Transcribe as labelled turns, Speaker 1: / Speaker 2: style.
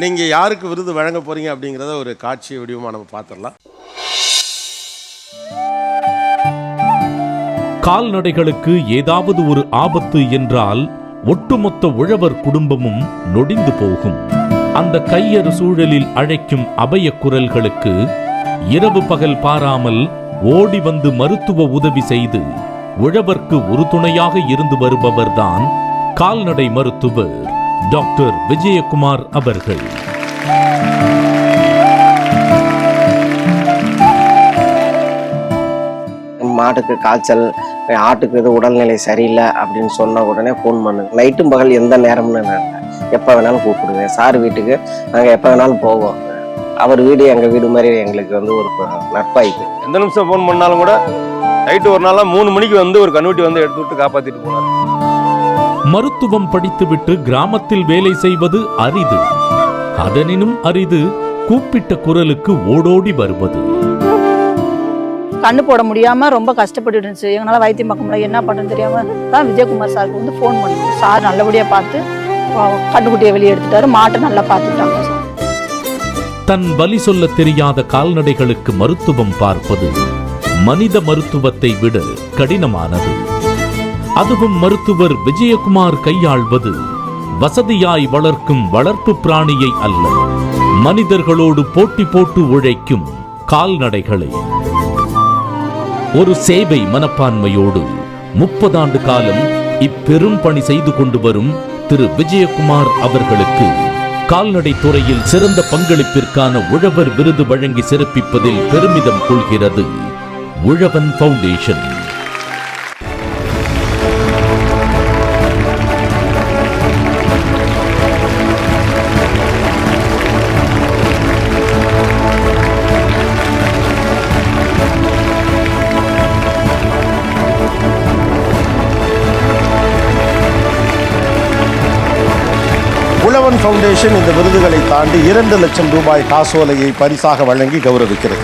Speaker 1: நீங்கள் யாருக்கு விருது வழங்க போகிறீங்க அப்படிங்கிறத ஒரு காட்சி வடிவமாக நம்ம பார்த்துடலாம்
Speaker 2: கால்நடைகளுக்கு ஏதாவது ஒரு ஆபத்து என்றால் ஒட்டுமொத்த உழவர் குடும்பமும் நொடிந்து போகும். அந்த கையறு சூழலில் அழைக்கும் அபய குரல்களுக்கு இரவு பகல் பாராமல் ஓடி வந்து மருத்துவ உதவி செய்து உழவர்க்கு உறுதுணையாக இருந்து வருபவர்தான் கால்நடை மருத்துவர். டாக்டர் விஜயகுமார் அவர்கள்.
Speaker 3: மாட்டுக்கு காய்ச்சல் ஆட்டுக்கு இது உடல்நிலை சரியில்லை அப்படின்னு சொன்ன உடனே ஃபோன் பண்ணுங்க நைட்டும் பகல் எந்த நேரம்னு நான் எப்போ வேணாலும் கூப்பிடுவேன். சார் வீட்டுக்கு நாங்கள் எப்போ வேணாலும் போவோம். அவர் வீடு எங்கள் வீடு மாதிரி எங்களுக்கு வந்து ஒரு நட்பாயிட்டு
Speaker 1: எந்த நிமிஷம் ஃபோன் பண்ணாலும் கூட நைட்டு ஒரு நாளாக மூணு மணிக்கு வந்து ஒரு கன்வெட்டி வந்து எடுத்து விட்டு காப்பாற்றிட்டு போனார்.
Speaker 2: மருத்துவம் படித்துவிட்டு கிராமத்தில் வேலை செய்வது அரிது. அதனினும் அரிது கூப்பிட்ட குரலுக்கு ஓடோடி வருவது.
Speaker 4: கண்ணு போட முடியாம ரொம்ப கஷ்டப்பட்டு இருந்துச்சு. எங்களால வைத்தியம் பார்க்க முடியல. என்ன பண்ணுன்னு தெரியாம தான் விஜயகுமார் சாருக்கு வந்து ஃபோன் பண்ணோம் சார் நல்லபடியா பார்த்து கண்ணுக்குட்டியை வெளியே எடுத்துட்டாரு. மாட்டை நல்லா பார்த்துட்டாங்க
Speaker 2: தன் வலி சொல்ல தெரியாத கால்நடைகளுக்கு மருத்துவம் பார்ப்பது மனித மருத்துவத்தை விட கடினமானது. அதுவும் மருத்துவர் விஜயகுமார் கையாள்வது வசதியாய் வளர்க்கும் வளர்ப்பு பிராணியை அல்ல. மனிதர்களோடு போட்டி போட்டு உழைக்கும் கால்நடைகளை. ஒரு சேவை மனப்பான்மையோடு முப்பதாண்டு காலம் இப்பெரும் பணி செய்து கொண்டு வரும் திரு விஜயகுமார் அவர்களுக்கு கால்நடை துறையில் சிறந்த பங்களிப்பிற்கான உழவர் விருது வழங்கி சிறப்பிப்பதில் பெருமிதம் கொள்கிறது. உழவன் ஃபவுண்டேஷன்.
Speaker 1: ஃபவுண்டேஷன் இந்த விருதுகளை தாண்டி இரண்டு லட்சம் ரூபாய் காசோலையை பரிசாக வழங்கி கௌரவிக்கிறது.